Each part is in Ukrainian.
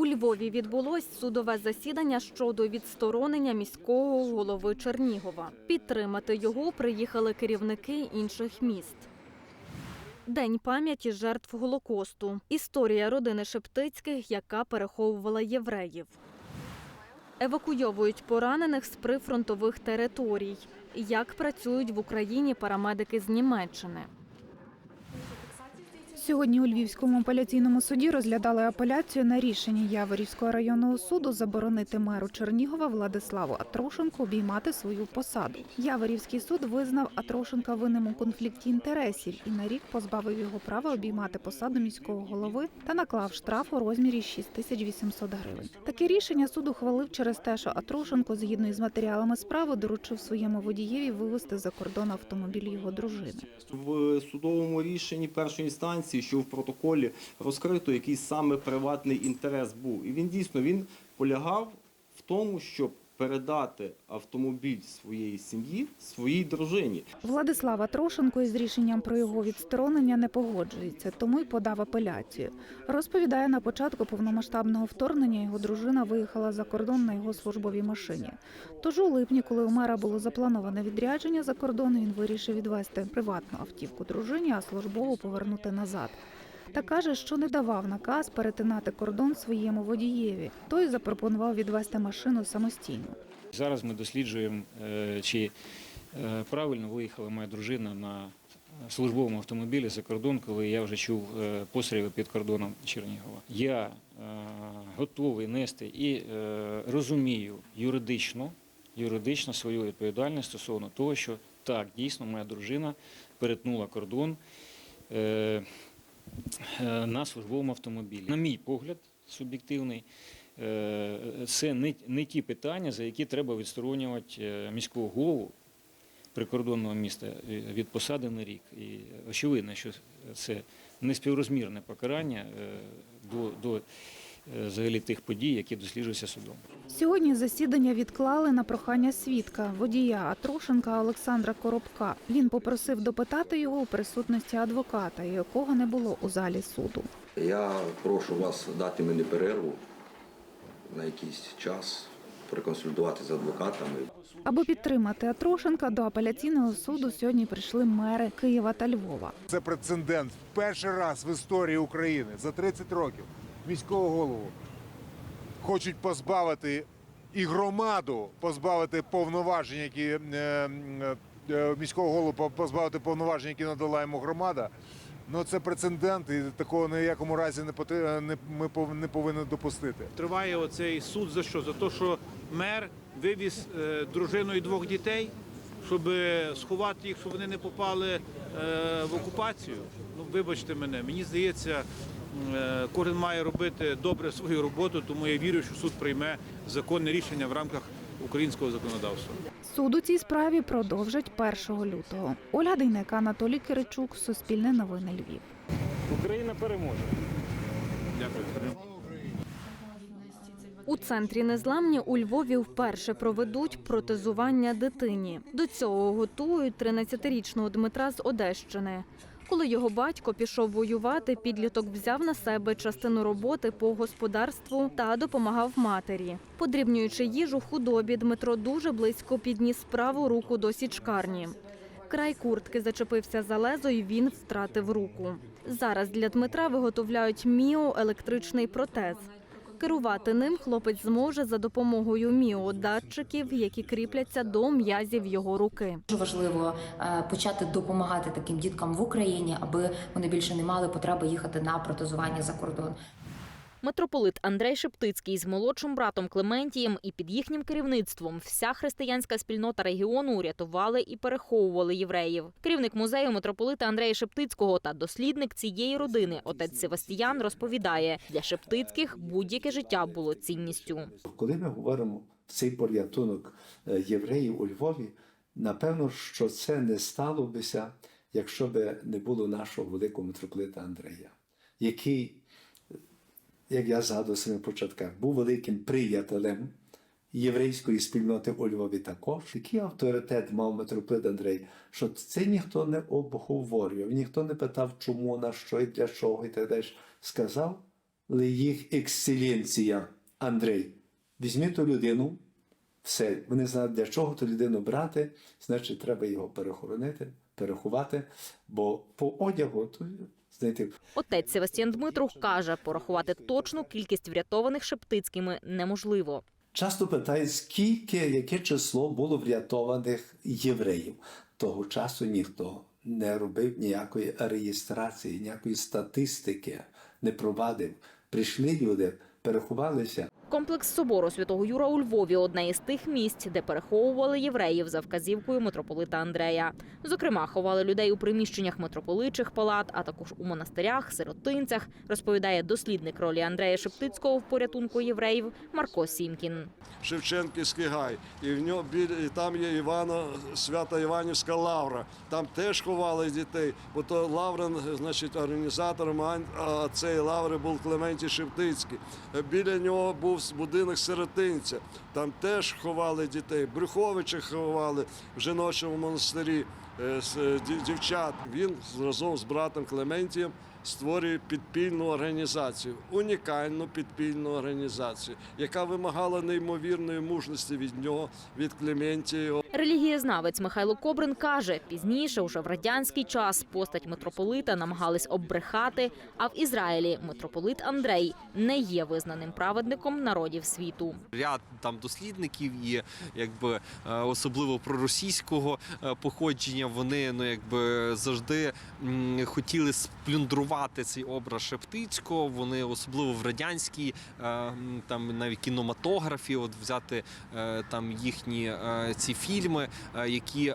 У Львові відбулось судове засідання щодо відсторонення міського голови Чернігова. Підтримати його приїхали керівники інших міст. День пам'яті жертв Голокосту. Історія родини Шептицьких, яка переховувала євреїв. Евакуйовують поранених з прифронтових територій. Як працюють в Україні парамедики з Німеччини. Сьогодні у Львівському апеляційному суді розглядали апеляцію на рішення Яворівського районного суду заборонити меру Чернігова Владиславу Атрошенку обіймати свою посаду. Яворівський суд визнав Атрошенка винним у конфлікті інтересів і на рік позбавив його права обіймати посаду міського голови та наклав штраф у розмірі 6800 гривень. Таке рішення суд ухвалив через те, що Атрошенко, згідно із матеріалами справи, доручив своєму водієві вивезти за кордон автомобіль його дружини. В судовому рішенні першої інстанції, що в протоколі розкрито, який саме приватний інтерес був. І він дійсно він полягав в тому, щоб передати автомобіль своєї сім'ї своїй дружині. Владислава Трошенко із рішенням про його відсторонення не погоджується, тому й подав апеляцію. Розповідає, на початку повномасштабного вторгнення його дружина виїхала за кордон на його службовій машині. Тож у липні, коли у мера було заплановане відрядження за кордон, він вирішив відвести приватну автівку дружині, а службову повернути назад. Та каже, що не давав наказ перетинати кордон своєму водієві. Той запропонував відвести машину самостійно. Зараз ми досліджуємо, е, чи е, правильно виїхала моя дружина на службовому автомобілі за кордон, коли я вже чув е, постріли під кордоном Чернігова. Я готовий нести і розумію юридично, юридично свою відповідальність стосовно того, що так, дійсно, моя дружина перетнула кордон на службовому автомобілі. На мій погляд, суб'єктивний, е, це не, не ті питання, за які треба відсторонювати е, міського голову прикордонного міста е, від посади на рік. І очевидно, що це неспіврозмірне покарання е, до, до е, взагалі тих подій, які досліджуються судом. Сьогодні засідання відклали на прохання свідка, водія Атрошенка Олександра Коробка. Він попросив допитати його у присутності адвоката, якого не було у залі суду. Я прошу вас дати мені перерву на якийсь час, проконсультувати з адвокатами. Аби підтримати Атрошенка, до апеляційного суду сьогодні прийшли мери Києва та Львова. Це прецедент. Перший раз в історії України за 30 років міського голову хочуть позбавити і громаду позбавити повноважень, які е, е, е, міського голову позбавити повноважень, які надала йому громада. Ну це прецедент, і такого ні в якому разі не потр- не ми не повинні допустити. Триває оцей суд за що? За те, що мер вивіз е, дружину і двох дітей, щоб сховати їх, щоб вони не попали е, в окупацію. Ну, вибачте мене, мені здається, е, кожен має робити добре свою роботу, тому я вірю, що суд прийме законне рішення в рамках українського законодавства. Суд у цій справі продовжать 1 лютого. Ольга Дейнека, Анатолій Киричук, Суспільне новини Львів. Україна переможе. Дякую. У центрі незламні у Львові вперше проведуть протезування дитині. До цього готують 13-річного Дмитра з Одещини. Коли його батько пішов воювати, підліток взяв на себе частину роботи по господарству та допомагав матері. Подрібнюючи їжу в худобі, Дмитро дуже близько підніс праву руку до січкарні. Край куртки зачепився за лезо і він втратив руку. Зараз для Дмитра виготовляють міо електричний протез. Керувати ним хлопець зможе за допомогою міодатчиків, які кріпляться до м'язів його руки. Дуже важливо е, почати допомагати таким діткам в Україні, аби вони більше не мали потреби їхати на протезування за кордон. Митрополит Андрей Шептицький з молодшим братом Клементієм і під їхнім керівництвом вся християнська спільнота регіону рятували і переховували євреїв. Керівник музею митрополита Андрея Шептицького та дослідник цієї родини, отець Севастіян, розповідає, для Шептицьких будь-яке життя було цінністю. Коли ми говоримо цей порятунок е, євреїв у Львові, напевно, що це не стало бися, якщо б не було нашого великого митрополита Андрея, який, як я згадував в початках, був великим приятелем єврейської спільноти у Львові також. Який авторитет мав митрополит Андрей, що це ніхто не обговорював, ніхто не питав, чому, на що і для чого, і так далі. Сказав, їх ексцеленція Андрей. Візьми ту людину, все, вони знають, для чого ту людину брати, значить, треба його перехоронити, переховати, бо по одягу, то, знаєте, Отець Севастіан Дмитрух каже, порахувати точну кількість врятованих Шептицькими неможливо. Часто питають, скільки, яке число було врятованих євреїв. Того часу ніхто не робив ніякої реєстрації, ніякої статистики, не провадив. Прийшли люди, переховалися. Комплекс собору святого Юра у Львові одне із тих місць, де переховували євреїв за вказівкою митрополита Андрея. Зокрема, ховали людей у приміщеннях митрополичих палат, а також у монастирях, сиротинцях, розповідає дослідник ролі Андрея Шептицького в порятунку євреїв Марко Сімкін. Шевченківський гай, і в нього і там є Івано, свята Іванівська лавра. Там теж ховали дітей, бо то лавра, значить, організатором цієї лаври був Клементій Шептицький. Біля нього був будинок сиротинця. Там теж ховали дітей. Брюховича ховали в жіночому монастирі з, е, дівчат. Він разом з братом Клементієм створює підпільну організацію, унікальну підпільну організацію, яка вимагала неймовірної мужності від нього, від Клементія. Релігієзнавець Михайло Кобрин каже, пізніше, уже в радянський час, постать митрополита намагались оббрехати. А в Ізраїлі митрополит Андрей не є визнаним праведником народів світу. ряд там дослідників і якби е, особливо проросійського е, походження. Вони ну якби завжди хотіли сплюндрувати цей образ Шептицького. Вони особливо в радянській е, там навіть кінематографі, от взяти е, там їхні е, ці фільми, які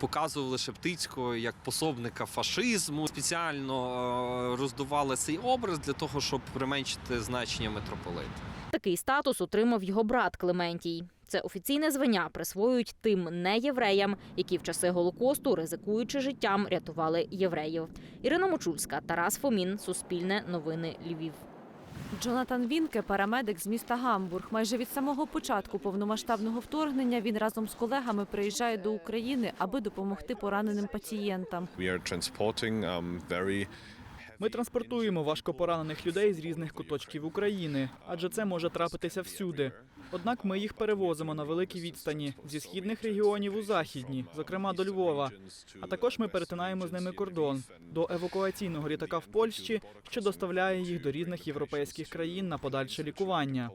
показували Шептицького як пособника фашизму. Спеціально роздували цей образ для того, щоб применшити значення митрополита. Такий статус отримав його брат Клементій. Це офіційне звання присвоюють тим неєвреям, які в часи голокосту, ризикуючи життям, рятували євреїв. Ірина Мочульська, Тарас Фомін, Суспільне новини Львів. Джонатан Вінке, парамедик з міста Гамбург. Майже від самого початку повномасштабного вторгнення він разом з колегами приїжджає до України, аби допомогти пораненим пацієнтам. Ми транспортуємо важкопоранених людей з різних куточків України, адже це може трапитися всюди. Однак ми їх перевозимо на великій відстані зі східних регіонів у західні, зокрема до Львова. А також ми перетинаємо з ними кордон до евакуаційного літака в Польщі, що доставляє їх до різних європейських країн на подальше лікування.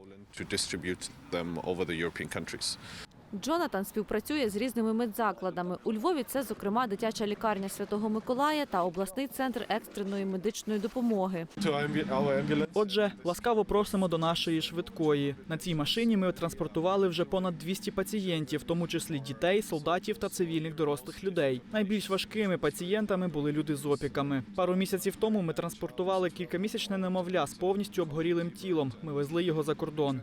Джонатан співпрацює з різними медзакладами. У Львові це, зокрема, дитяча лікарня Святого Миколая та обласний центр екстреної медичної допомоги. Отже, ласкаво просимо до нашої швидкої. На цій машині ми транспортували вже понад 200 пацієнтів, в тому числі дітей, солдатів та цивільних дорослих людей. Найбільш важкими пацієнтами були люди з опіками. Пару місяців тому ми транспортували кількамісячне немовля з повністю обгорілим тілом. Ми везли його за кордон.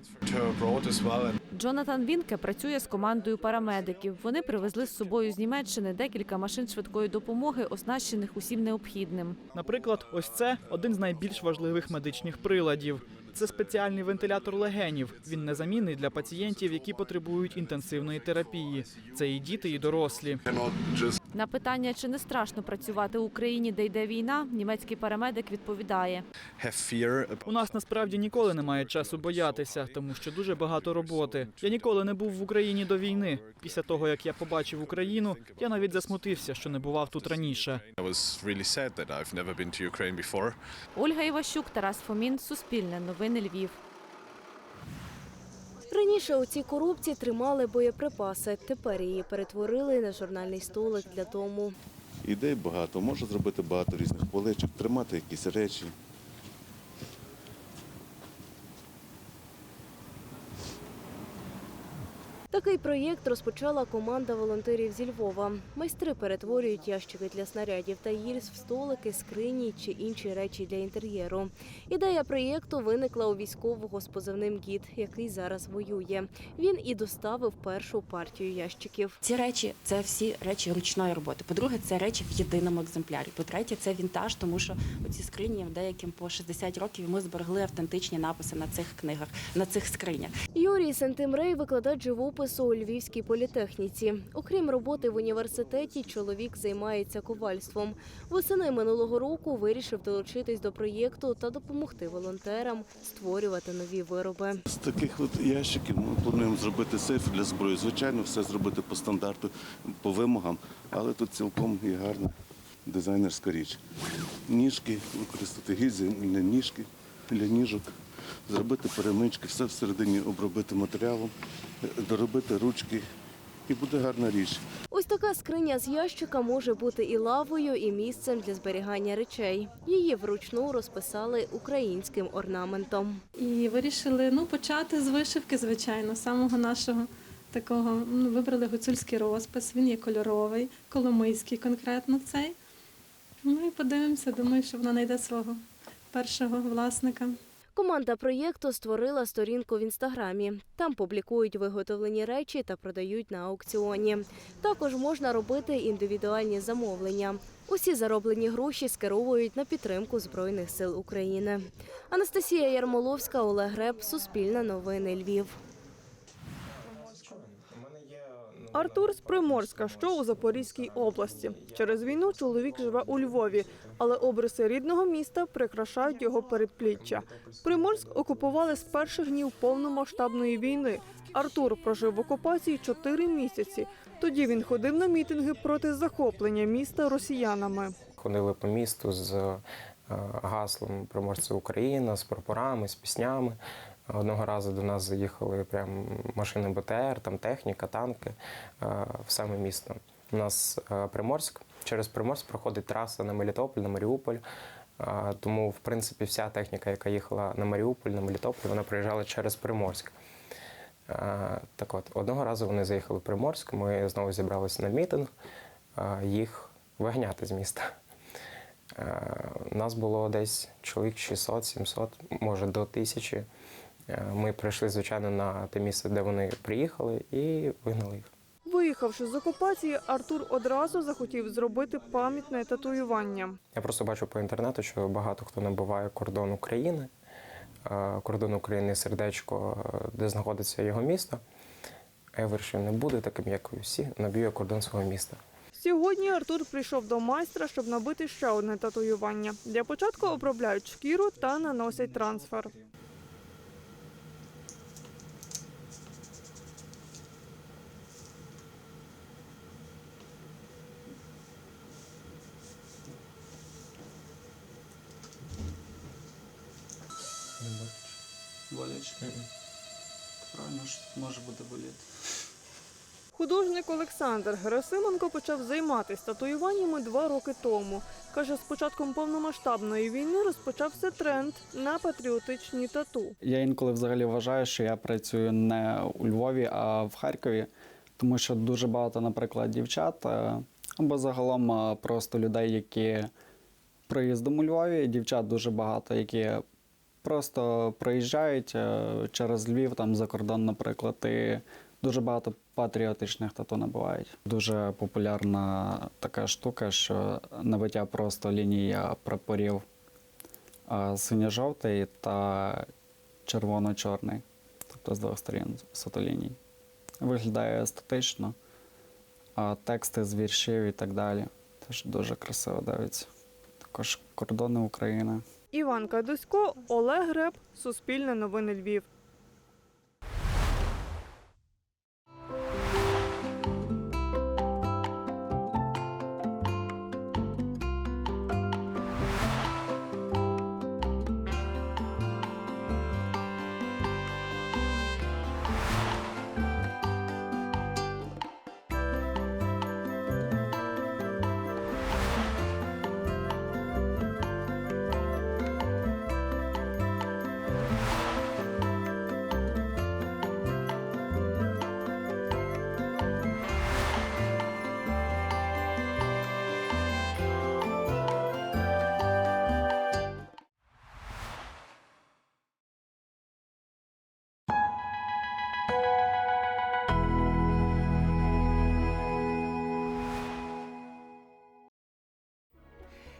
Джонатан Вінке працює з командою парамедиків. Вони привезли з собою з Німеччини декілька машин швидкої допомоги, оснащених усім необхідним. Наприклад, ось це один з найбільш важливих медичних приладів. Це спеціальний вентилятор легенів. Він незамінний для пацієнтів, які потребують інтенсивної терапії. Це і діти, і дорослі. На питання, чи не страшно працювати в Україні, де йде війна, німецький парамедик відповідає. У нас насправді ніколи немає часу боятися, тому що дуже багато роботи. Я ніколи не був в Україні до війни. Після того як я побачив Україну, я навіть засмутився, що не бував тут раніше. Ольга Іващук, Тарас Фомін, Суспільне новини Львів. Раніше у цій коробці тримали боєприпаси. Тепер її перетворили на журнальний столик для дому. Ідей багато, можна зробити багато різних поличок, тримати якісь речі. Такий проєкт розпочала команда волонтерів зі Львова. Майстри перетворюють ящики для снарядів та гільз в столики, скрині чи інші речі для інтер'єру. Ідея проєкту виникла у військового з позивним гід, який зараз воює. Він і доставив першу партію ящиків. Ці речі це всі речі ручної роботи. По-друге, це речі в єдиному екземплярі. По-третє, це вінтаж, тому що оці скрині деяким по 60 років ми зберегли автентичні написи на цих книгах, на цих скринях. Юрій Сентимрей, викладач живопису живопису у Львівській політехніці. Окрім роботи в університеті, чоловік займається ковальством. Восени минулого року вирішив долучитись до проєкту та допомогти волонтерам створювати нові вироби. З таких от ящиків ми плануємо зробити сейф для зброї. Звичайно, все зробити по стандарту, по вимогам, але тут цілком і гарна дизайнерська річ. Ніжки, використати гільзи для ніжки, для ніжок, зробити перемички, все всередині обробити матеріалом, доробити ручки, і буде гарна річ. Ось така скриня з ящика може бути і лавою, і місцем для зберігання речей. Її вручну розписали українським орнаментом. І вирішили ну, почати з вишивки, звичайно, самого нашого такого. Ну, вибрали гуцульський розпис, він є кольоровий, коломийський конкретно цей. Ну і подивимося, думаю, що вона знайде свого першого власника. Команда проєкту створила сторінку в інстаграмі. Там публікують виготовлені речі та продають на аукціоні. Також можна робити індивідуальні замовлення. Усі зароблені гроші скеровують на підтримку Збройних сил України. Анастасія Ярмоловська, Олег Греб, Суспільне новини Львів. Артур з Приморська, що у Запорізькій області. Через війну чоловік живе у Львові, але обриси рідного міста прикрашають його передпліччя. Приморськ окупували з перших днів повномасштабної війни. Артур прожив в окупації чотири місяці. Тоді він ходив на мітинги проти захоплення міста росіянами. Ходили по місту з е, гаслом Приморська Україна, з прапорами, з піснями. Одного разу до нас заїхали прям машини БТР, там техніка, танки е, в саме місто. У нас е, Приморськ. Через Приморськ проходить траса на Мелітополь, на Маріуполь. Е, Тому, в принципі, вся техніка, яка їхала на Маріуполь, на Мелітополь, вона проїжджала через Приморськ. Так от, одного разу вони заїхали в Приморськ, ми знову зібралися на мітинг, їх виганяти з міста. Е, Нас було десь чоловік 600-700, може до тисячі. Е, Ми прийшли, звичайно, на те місце, де вони приїхали, і вигнали їх. Виїхавши з окупації, Артур одразу захотів зробити пам'ятне татуювання. Я просто бачу по інтернету, що багато хто набуває кордон України, е, кордон України сердечко, е, де знаходиться його місто. Я вирішив, не буде таким, як і всі, наб'ю я кордон свого міста. Сьогодні Артур прийшов до майстра, щоб набити ще одне татуювання. Для початку обробляють шкіру та наносять трансфер. Боляче. Правильно ж може бути боліти. Художник Олександр Герасименко почав займатися татуюваннями два роки тому. Каже, з початком повномасштабної війни розпочався тренд на патріотичні тату. Я інколи взагалі вважаю, що я працюю не у Львові, а в Харкові, тому що дуже багато, наприклад, дівчат е, або загалом е, просто людей, які приїздом у Львові, дівчат дуже багато, які просто приїжджають е, через Львів, там за кордон, наприклад, і дуже багато патріотичних тату набувають. Дуже популярна така штука, що набиття просто лінії прапорів е, синьо-жовтий та червоно-чорний, тобто з двох сторін сотоліній. Виглядає естетично, а тексти з віршів і так далі. Теж дуже красиво дивиться. Також кордони України. Іван Кадусько, Олег Греб, Суспільне новини Львів.